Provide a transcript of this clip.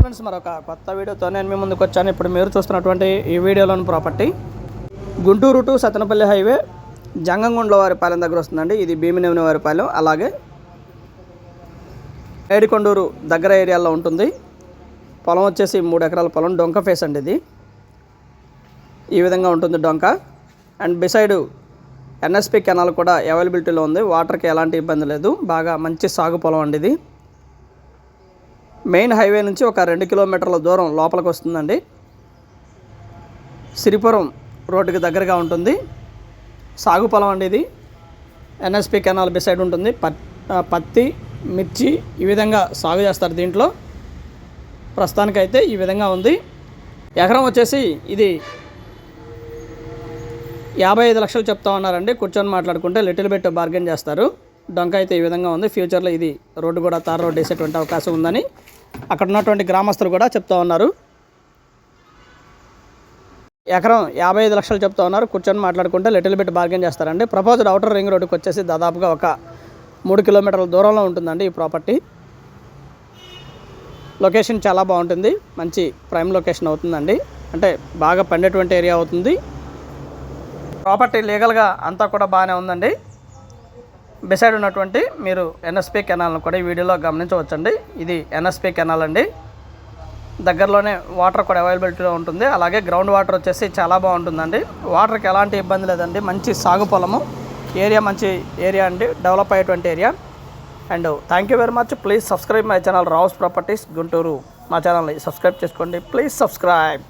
Friends మరొక కొత్త వీడియోతో నేను మీ ముందుకు వచ్చాను. ఇప్పుడు మీరు చూస్తున్నటువంటి ఈ వీడియోలోని property Guntur to Sattenapalli highway Jangamgundla Varipalem దగ్గర వస్తుందండి. ఇది భీమినేమిని వారిపాలెం అలాగే ఏడికొండూరు దగ్గర ఏరియాలో ఉంటుంది. పొలం వచ్చేసి మూడు ఎకరాల పొలం. డొంక ఫేస్ అండి ఇది. ఈ విధంగా ఉంటుంది డొంక. అండ్ బిసైడ్ ఎన్ఎస్పి కెనాల్ కూడా అవైలబిలిటీలో ఉంది. వాటర్కి ఎలాంటి ఇబ్బంది లేదు. బాగా మంచి సాగు పొలం అండి ఇది. మెయిన్ హైవే నుంచి ఒక రెండు కిలోమీటర్ల దూరం లోపలికి వస్తుందండి. సిరిపురం రోడ్డుకి దగ్గరగా ఉంటుంది. సాగు పొలం అండి ఇది. ఎన్ఎస్పి కెనాల్ బిసైడ్ ఉంటుంది. పత్తి మిర్చి ఈ విధంగా సాగు చేస్తారు దీంట్లో. ప్రస్తుతానికైతే ఈ విధంగా ఉంది. ఎకరం వచ్చేసి ఇది యాభై ఐదు లక్షలు చెప్తా ఉన్నారండి. కూర్చొని మాట్లాడుకుంటే లిటిల్ బిట్ బార్గెన్ చేస్తారు. డొంక అయితే ఈ విధంగా ఉంది. ఫ్యూచర్లో ఇది రోడ్డు కూడా తార రోడ్డు వేసేటువంటి అవకాశం ఉందని అక్కడ ఉన్నటువంటి గ్రామస్తులు కూడా చెప్తా ఉన్నారు. ఎకరం యాభై ఐదు లక్షలు చెప్తా ఉన్నారు. కూర్చొని మాట్లాడుకుంటే లిటిల్ బిట్ బార్గెన్ చేస్తారండి. ప్రపోజ్డ్ అవుటర్ రింగ్ రోడ్డుకి వచ్చేసి దాదాపుగా ఒక మూడు కిలోమీటర్ల దూరంలో ఉంటుందండి ఈ ప్రాపర్టీ. లొకేషన్ చాలా బాగుంటుంది. మంచి ప్రైమ్ లొకేషన్ అవుతుందండి. అంటే బాగా పండేటువంటి ఏరియా అవుతుంది. ప్రాపర్టీ లీగల్గా అంతా కూడా బాగానే ఉందండి. బిసైడ్ ఉన్నటువంటి మీరు ఎన్ఎస్పి కెనాల్ను కూడా ఈ వీడియోలో గమనించవచ్చండి. ఇది ఎన్ఎస్పి కెనాల్ అండి. దగ్గరలోనే వాటర్ కూడా అవైలబిలిటీలో ఉంటుంది. అలాగే గ్రౌండ్ వాటర్ వచ్చేసి చాలా బాగుంటుందండి. వాటర్కి ఎలాంటి ఇబ్బంది లేదండి. మంచి సాగు పొలము. ఏరియా మంచి ఏరియా అండి. డెవలప్ అయ్యేటువంటి area and thank you very much please subscribe my channel Rao's properties Guntur మా ఛానల్ని సబ్స్క్రైబ్ చేసుకోండి. Please subscribe